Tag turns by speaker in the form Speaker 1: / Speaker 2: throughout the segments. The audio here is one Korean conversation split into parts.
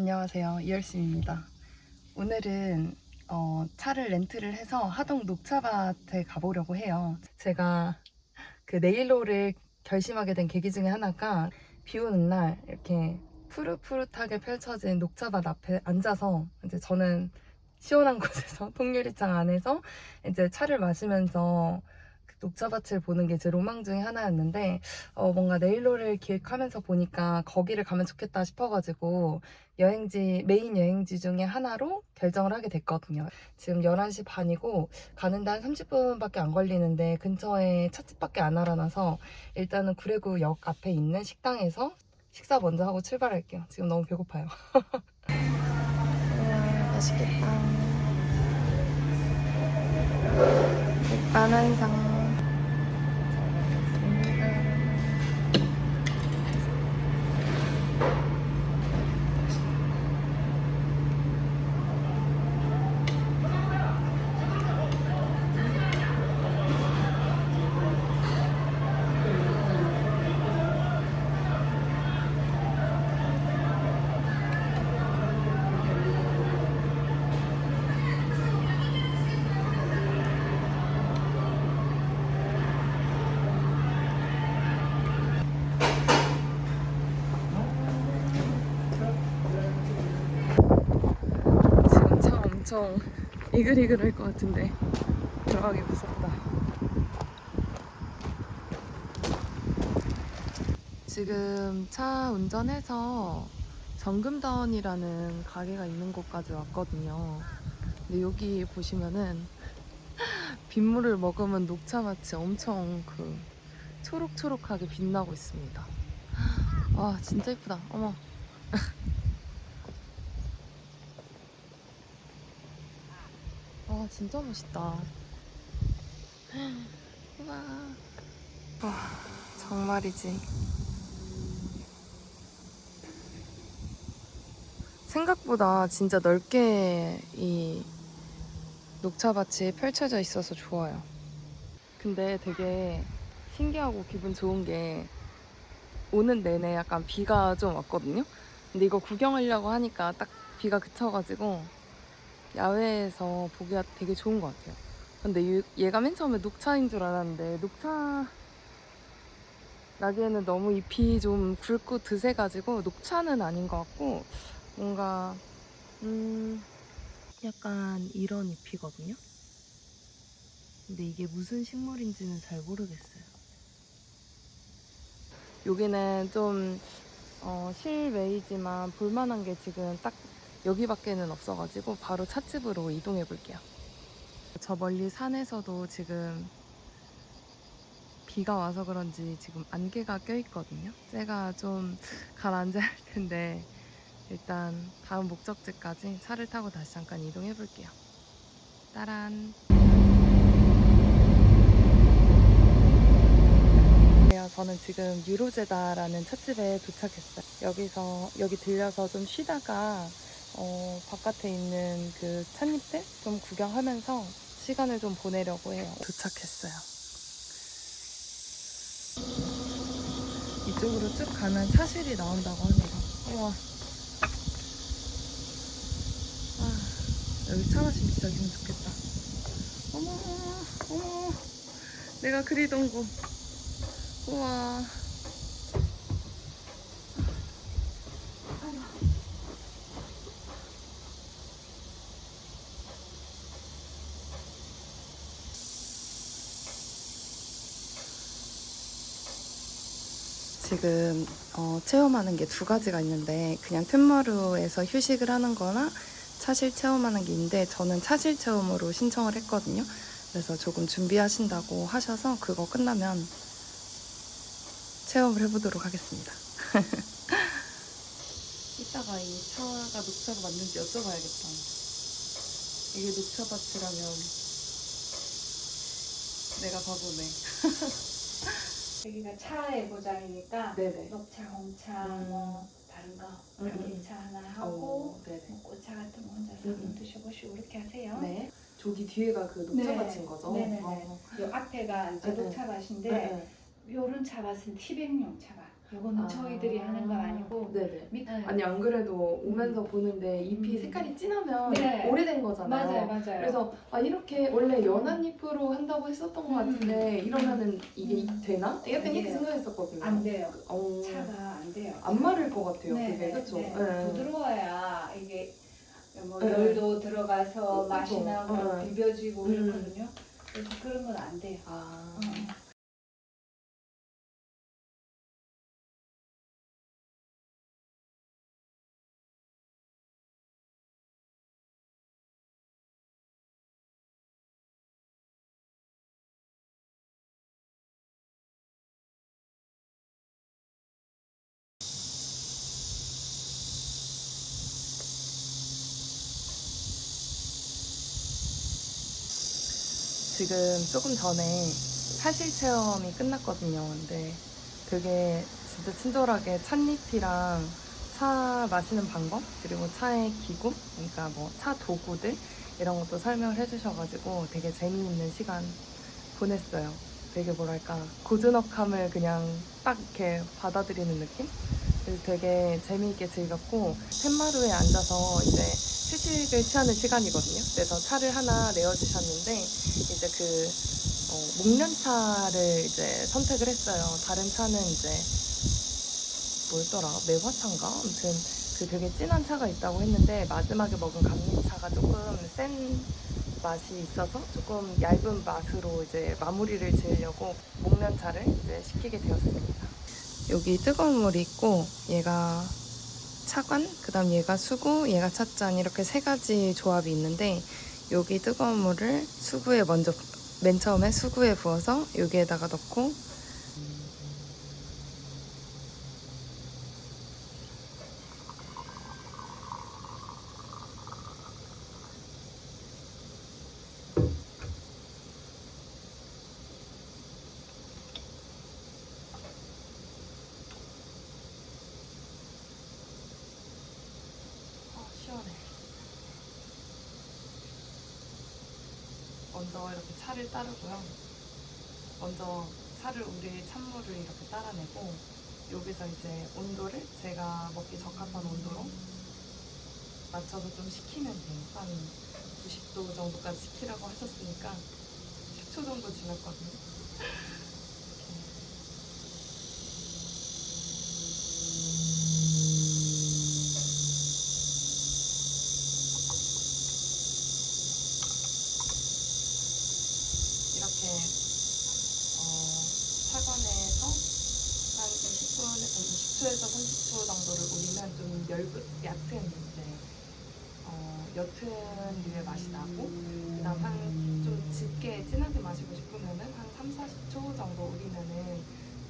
Speaker 1: 안녕하세요. 이열심입니다. 오늘은 어, 차를 렌트를 해서 하동 녹차밭에 가보려고 해요. 제가 그 네일로를 결심하게 된 계기 중에 하나가 비 오는 날 이렇게 푸릇푸릇하게 펼쳐진 녹차밭 앞에 앉아서 이제 저는 시원한 곳에서 통유리창 안에서 이제 차를 마시면서 그 녹차밭을 보는 게 제 로망 중에 하나였는데 어, 뭔가 네일로를 기획하면서 보니까 거기를 가면 좋겠다 싶어가지고 여행지, 메인 여행지 중에 하나로 결정을 하게 됐거든요. 지금 11시 반이고 가는 데 한 30분밖에 안 걸리는데 근처에 찻집밖에 안 알아놔서 일단은 구례구역 앞에 있는 식당에서 식사 먼저 하고 출발할게요. 지금 너무 배고파요. 우와, 맛있겠다. 백반 한 상. 엄청 이글이글할 것 같은데 들어가기 무섭다. 지금 차 운전해서 정금다운이라는 가게가 있는 곳까지 왔거든요. 근데 여기 보시면은 빗물을 먹으면 녹차밭이 엄청 그 초록초록하게 빛나고 있습니다. 와 진짜 예쁘다. 어머. 와 진짜 멋있다. 와. 와 정말이지. 생각보다 진짜 넓게 이 녹차밭이 펼쳐져 있어서 좋아요. 근데 되게 신기하고 기분 좋은 게 오는 내내 약간 비가 좀 왔거든요. 근데 이거 구경하려고 하니까 딱 비가 그쳐가지고 야외에서 보기가 되게 좋은 것 같아요. 근데 얘- 얘가 맨 처음에 녹차인 줄 알았는데 녹차 나기에는 너무 잎이 좀 굵고 드세가지고 녹차는 아닌 것 같고 뭔가 음 약간 이런 잎이거든요. 근데 이게 무슨 식물인지는 잘 모르겠어요. 여기는 좀 어, 실외이지만 볼만한 게 지금 딱 여기밖에는 없어가지고 바로 찻집으로 이동해 볼게요. 저 멀리 산에서도 지금 비가 와서 그런지 지금 안개가 껴있거든요. 제가 좀 가라앉아야 할 텐데 일단 다음 목적지까지 차를 타고 다시 잠깐 이동해 볼게요. 따란. 네, 저는 지금 유로제다라는 찻집에 도착했어요. 여기서 여기 들려서 좀 쉬다가 어, 바깥에 있는 그 찻잎들 좀 구경하면서 시간을 좀 보내려고 해요. 도착했어요. 이쪽으로 쭉 가면 차실이 나온다고 합니다. 우와. 아, 여기 차 마시면 진짜 기분 좋겠다. 어머, 어머, 내가 그리던 곳. 우와. 지금 어, 체험하는 게 두 가지가 있는데 그냥 툇마루에서 휴식을 하는 거나 차실 체험하는 게 있는데 저는 차실 체험으로 신청을 했거든요. 그래서 조금 준비하신다고 하셔서 그거 끝나면 체험을 해보도록 하겠습니다. 이따가 이 차가 녹차가 맞는지 여쭤봐야겠다. 이게 녹차밭이라면 내가 바보네.
Speaker 2: 여기가 차의 고장이니까
Speaker 1: 네네.
Speaker 2: 녹차, 홍차,
Speaker 1: 음.
Speaker 2: 뭐 다른 거
Speaker 1: 음, 음.
Speaker 2: 감기차 하나 하고
Speaker 1: 네네.
Speaker 2: 뭐 꽃차 같은 거 혼자서
Speaker 1: 음, 음.
Speaker 2: 한번 드셔보시고 이렇게 하세요.
Speaker 1: 네. 저기 뒤에가 그
Speaker 2: 네.
Speaker 1: 녹차밭인 거죠?
Speaker 2: 네네네.
Speaker 1: 어.
Speaker 2: 요 앞에가 이제
Speaker 1: 네, 네.
Speaker 2: 녹차밭인데
Speaker 1: 네, 네.
Speaker 2: 요런 차밭은 티백용 차밭. 요거는 저희들이 하는 건 아니고
Speaker 1: 네네.
Speaker 2: 밑
Speaker 1: 아니 안 그래도 오면서 보는데 잎이
Speaker 2: 음.
Speaker 1: 색깔이 진하면
Speaker 2: 네.
Speaker 1: 오래된 거잖아요.
Speaker 2: 맞아요, 맞아요.
Speaker 1: 그래서 아 이렇게 원래 연한 잎으로 한다고 했었던 것 같은데 이러면은 이게
Speaker 2: 음.
Speaker 1: 되나? 약간 이렇게
Speaker 2: 돼요.
Speaker 1: 생각했었거든요.
Speaker 2: 안 돼요.
Speaker 1: 어,
Speaker 2: 차가 안 돼요.
Speaker 1: 안 마를 것 같아요.
Speaker 2: 네,
Speaker 1: 그게
Speaker 2: 네,
Speaker 1: 그렇죠.
Speaker 2: 네. 부드러워야 이게 뭐
Speaker 1: 네.
Speaker 2: 열도 들어가서
Speaker 1: 그쵸.
Speaker 2: 맛이 나고
Speaker 1: 네.
Speaker 2: 비벼지고
Speaker 1: 음.
Speaker 2: 이러거든요. 그래서 그런 건 안 돼요.
Speaker 1: 아.
Speaker 2: 어.
Speaker 1: 지금 조금 전에 사실 체험이 끝났거든요. 근데 되게 진짜 친절하게 찻잎이랑 차 마시는 방법 그리고 차의 기구 그러니까 뭐 차 도구들 이런 것도 설명을 해주셔가지고 되게 재미있는 시간 보냈어요. 되게 뭐랄까 고즈넉함을 그냥 딱 이렇게 받아들이는 느낌? 그래서 되게 재미있게 즐겼고 툇마루에 앉아서 이제 휴식을 취하는 시간이거든요. 그래서 차를 하나 내어주셨는데 이제 그 어, 목련차를 이제 선택을 했어요. 다른 차는 이제 뭐였더라? 매화차인가? 아무튼 그 되게 진한 차가 있다고 했는데 마지막에 먹은 감리차가 조금 센 맛이 있어서 조금 얇은 맛으로 이제 마무리를 지으려고 목련차를 이제 시키게 되었습니다. 여기 뜨거운 물이 있고 얘가 차관, 그 다음 얘가 수구, 얘가 찻잔 이렇게 세 가지 조합이 있는데 여기 뜨거운 물을 수구에 먼저 맨 처음에 수구에 부어서 여기에다가 넣고 아, 시원해. 먼저 이렇게 차를 따르고요. 먼저 차를 우리 찬물을 이렇게 따라내고 여기서 이제 온도를 제가 먹기 적합한 온도로 맞춰서 좀 식히면 돼요. 한 90도 정도까지 식히라고 하셨으니까 10초 정도 지났거든요. 이렇게. 이렇게 어, 차관에서 한 20분, 20초에서 30초 정도를 우리면 좀 얇은, 얕은 이제 어, 옅은 류의 맛이 나고 그다음 한 좀 짙게 진하게 마시고 싶으면은 한 3, 40초 정도 우리면은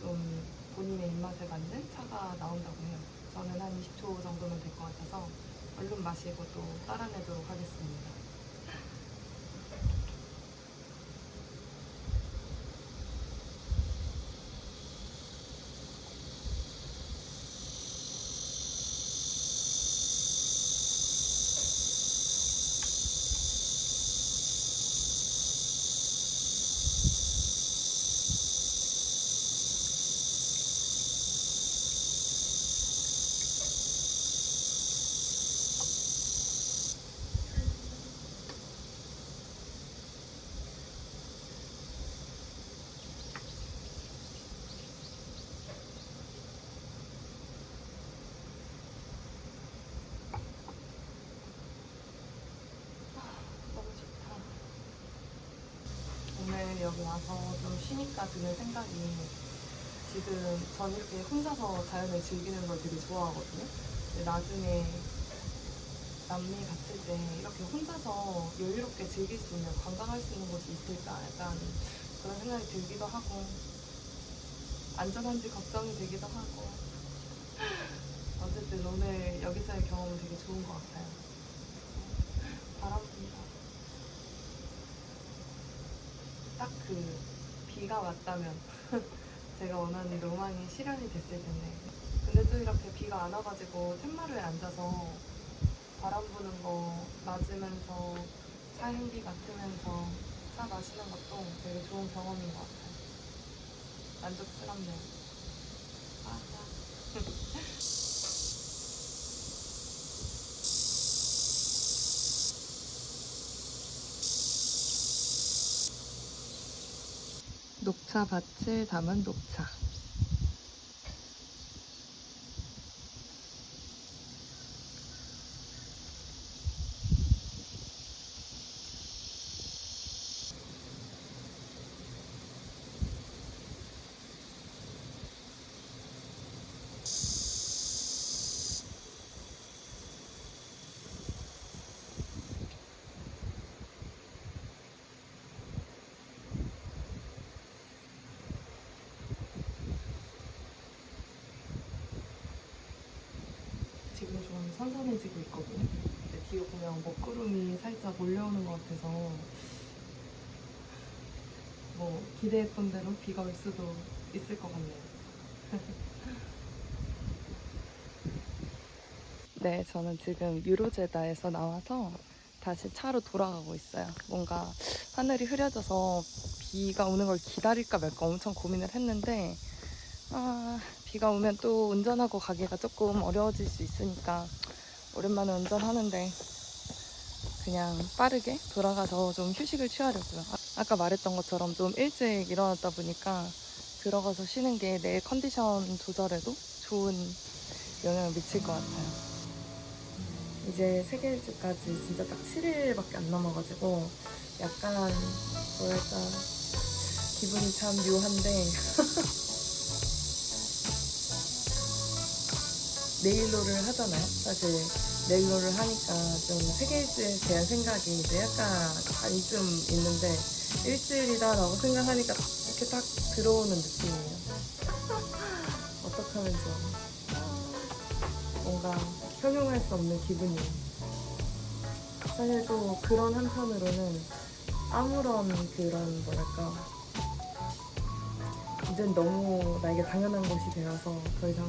Speaker 1: 좀 본인의 입맛에 맞는 차가 나온다고 해요. 저는 한 20초 정도면 될 것 같아서 얼른 마시고 또 따라내도록 하겠습니다. 너무 좋다. 오늘 여기 와서 좀 쉬니까 드는 생각이 지금 전 이렇게 혼자서 자연을 즐기는 걸 되게 좋아하거든요. 근데 나중에 남미 갔을 때 이렇게 혼자서 여유롭게 즐길 수 있는 관광할 수 있는 곳이 있을까 약간 그런 생각이 들기도 하고 안전한지 걱정이 되기도 하고 어쨌든 오늘 여기서의 경험은 되게 좋은 것 같아요. 바람 분다. 딱 그 비가 왔다면 제가 원하는 로망이 실현이 됐을 텐데. 근데 또 이렇게 비가 안 와가지고 툇마루에 앉아서 바람 부는 거 맞으면서 차 향기 맡으면서 차 마시는 것도 되게 좋은 경험인 것 같아요. 만족스럽네요. 아, 아. 녹차 밭을 담은 녹차. 지금 좀 선선해지고 있거든요. 근데 뒤에 보면 먹구름이 살짝 올려오는 것 같아서 뭐 기대했던 대로 비가 올 수도 있을 것 같네요. 네, 저는 지금 유로제다에서 나와서 다시 차로 돌아가고 있어요. 뭔가 하늘이 흐려져서 비가 오는 걸 기다릴까 말까 엄청 고민을 했는데 아, 비가 오면 또 운전하고 가기가 조금 어려워질 수 있으니까 오랜만에 운전하는데 그냥 빠르게 돌아가서 좀 휴식을 취하려고요. 아, 까 말했던 것처럼 좀 일찍 일어났다 보니까 들어가서 쉬는 게 내 컨디션 조절에도 좋은 영향을 미칠 것 같아요. 이제 세계일주까지 진짜 딱 7일밖에 안 남아가지고 약간 뭐랄까 기분이 참 묘한데 네일로를 하잖아요. 사실 네일로를 하니까 좀 세계일주에 대한 생각이 이제 약간 반쯤 있는데 일주일이다라고 생각하니까 이렇게 딱 들어오는 느낌이에요. 어떡하면 좋아. 뭔가 형용할 수 없는 기분이에요. 사실 또 그런 한편으로는 아무런 그런 뭐랄까 이젠 너무 나에게 당연한 것이 되어서 더 이상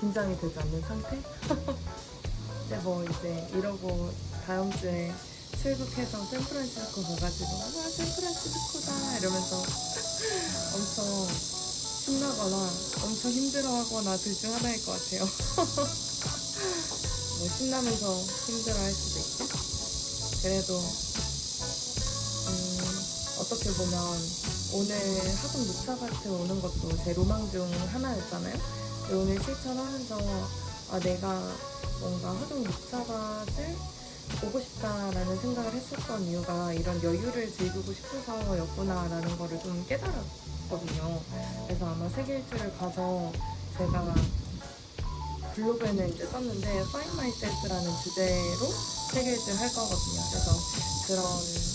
Speaker 1: 긴장이 되지 않는 상태? 근데 뭐 이제 이러고 다음 주에 출국해서 샌프란시스코 가가지고 아 샌프란시스코다 이러면서 엄청 신나거나 엄청 힘들어하거나 둘 중 하나일 것 같아요. 뭐 신나면서 힘들어할 수도 있고 그래도 음, 어떻게 보면 오늘 하동 녹차밭에 오는 것도 제 로망 중 하나였잖아요. 오늘 실천하면서 아, 내가 뭔가 하동 녹차밭을 보고 싶다라는 생각을 했었던 이유가 이런 여유를 즐기고 싶어서였구나라는 거를 좀 깨달았거든요. 그래서 아마 세계 일주를 가서 제가 블로그에는 이제 썼는데 Find Myself라는 주제로 세계 일주를 할 거거든요. 그래서 그런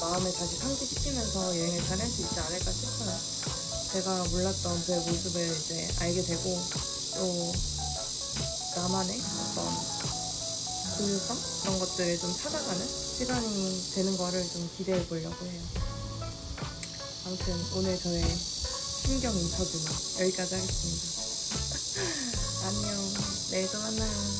Speaker 1: 마음을 다시 상기시키면서 여행을 잘 할 수 있지 않을까 싶어요. 제가 몰랐던 제 모습을 이제 알게 되고 또 나만의 어떤 고유성 그런 것들을 좀 찾아가는 시간이 되는 거를 좀 기대해 보려고 해요. 아무튼 오늘 저의 심경 인터뷰는 여기까지 하겠습니다. 안녕. 내일 또 만나요.